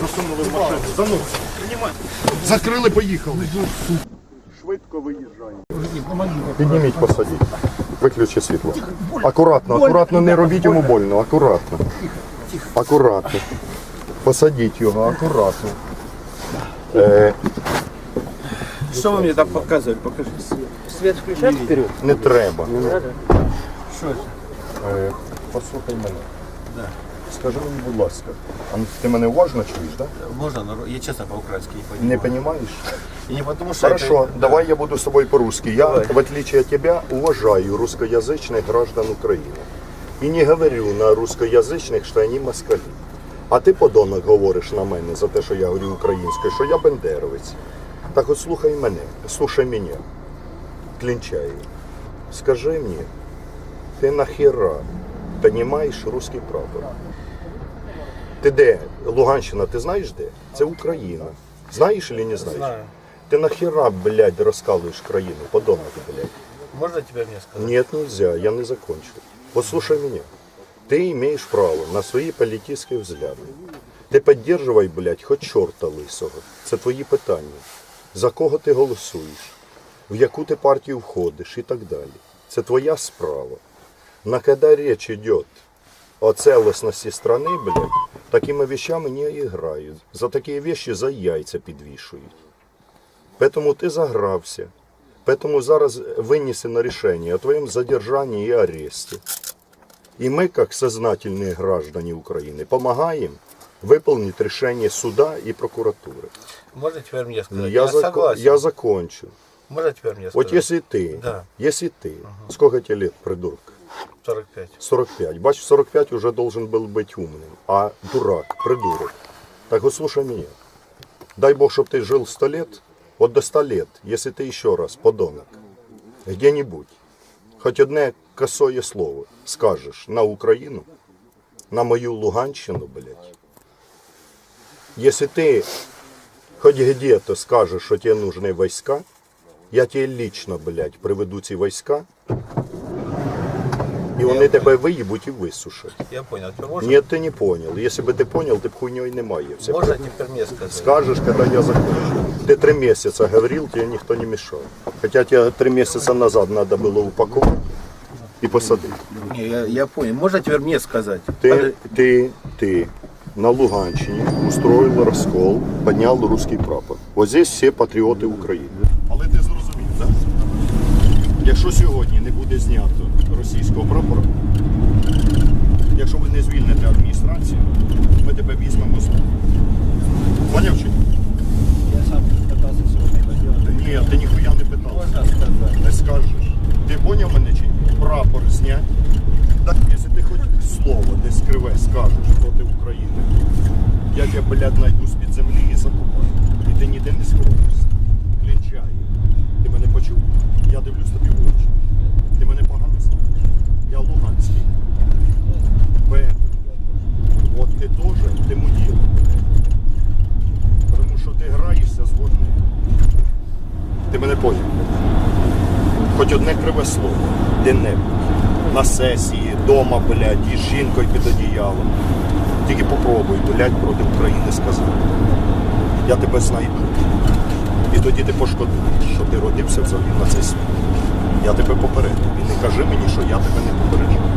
Засунули в машину. Занур. Закрили, поїхали. Швидко виїжджаємо. Підніміть, посадіть. Виключи світло. Акуратно, акуратно, не робіть йому больно, акуратно. Акуратно. Посадіть його, акуратно. Е, Что вы мне там показывали? Покажите. Свет включать вперед? не треба. Что это? Е, послухай мене. Скажи мені, будь ласка, а ти мене уважно чуєш, так? Можно, но я честно по-украински не Не понимаю. розумієш? И не потому что Хорошо, это- давай я буду с тобой по-русски. Я, Давай. в отличие от тебя, уважаю русскоязычных граждан Украины. И не говорю на русскоязычных, что они москалі. А ти, подонок, говориш на мене за те, що я говорю українською, що я бендеровець. Так от слухай мене, слухай мене, Клінчаєв. Скажи мені, ти нахера понімаєш русський прапор? Ти де? Луганщина, ти знаєш де? Це Україна. Знаєш чи не знаєш? Знаю. Ти нахера, блядь, розкалуєш країну, подонок, блядь? Можно тебе мне сказать? Нет, нельзя, я не закончил. Послушай меня. Ты имеешь право на свои политические взгляды. Ти підтримуй, блядь, хоч чорта лисого. Це твої питання. За кого ти голосуєш, в яку ти партію входиш і так далі. Це твоя справа. На когда речь идет о целостности страны, блядь, такими вещами не играют. За такие вещи за яйця підвішують. Поэтому ти загрався. Поэтому зараз вынесено решение о твоем задержании и аресте. И мы, как сознательные граждане Украины, помогаем выполнить решение суда и прокуратуры. Можно теперь мне сказать? Я, Я, зако- согласен. я закончу. Можно теперь мне сказать? Вот если ты, Да. если ты, сколько тебе лет, придурок? 45. 45. Бачишь, 45 уже должен был быть умным. А дурак, придурок. Так вот слушай меня. Дай Бог, чтобы ты жил 100 лет. Вот до 100 лет, если ты еще раз, подонок, где-нибудь, хоть одне косое слово скажешь на Украину, на мою Луганщину, блядь. Если ты хоть где-то скажешь, что тебе нужны войска, я тебе лично, блядь, приведу ці войска, і вони тебе виїбуть і висушать. Я понял. Теперь можно, Нет, ты не понял. Если бы ты понял, ты б хуйней не маявся. можно теперь мне сказать? Скажешь, когда я закончу. Ты три месяца говорил, тебе никто не мешал. Хотя тебе три месяца назад надо было упаковать и посадить. Не, я, я понял. Можно теперь мне сказать? Ты, ты, ты на Луганщине устроил раскол, поднял русский прапор. Вот здесь все патріоти України. Але ти зрозумів, так? Якщо сьогодні не буде знято російського прапора, якщо ви не звільните адміністрацію, ми тебе візьмемо з Поняв чи? Я сам это делать. Ні, ти ніхуя не питав. Можно сказать? Не скажеш. Ти поняв мене чи ні? Прапор знять. Так, якщо ти хоч слово десь криве скажеш проти України, я тебе, блядь, найду з-під землі і закопаю. І ти ніде не сховаєшся. Клінчаю. Ти мене почув? Я дивлюсь тобі в очі. Ти мене погано знаєш. Я Луганський. Поэтому от ти теж, ти муділ. Тому що ти граєшся з вогнем. Ти мене поняв? Хоч одне криве слово, де-небудь. На сесії, дома, блядь, із жінкою під одіялом. Тільки попробуй, блядь, проти України сказати. Я тебе знайду. І тоді ти пошкодуєш, що ти родився взагалі на цей світ. Я тебе попередив. І не кажи мені, що я тебе не попереджу.